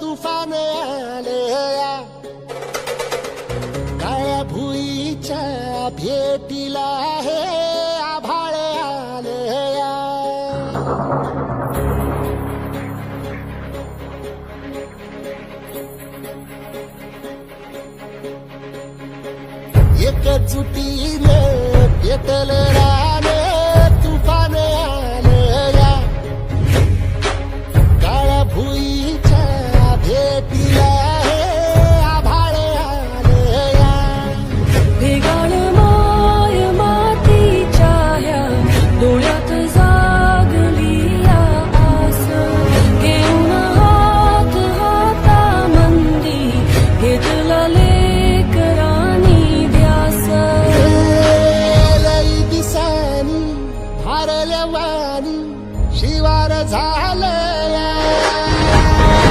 तुफान आले या काळ्या भुईच्या भेटीला हे आभाळ आले एकजुटीने वारल्या वारी शिवार झालं.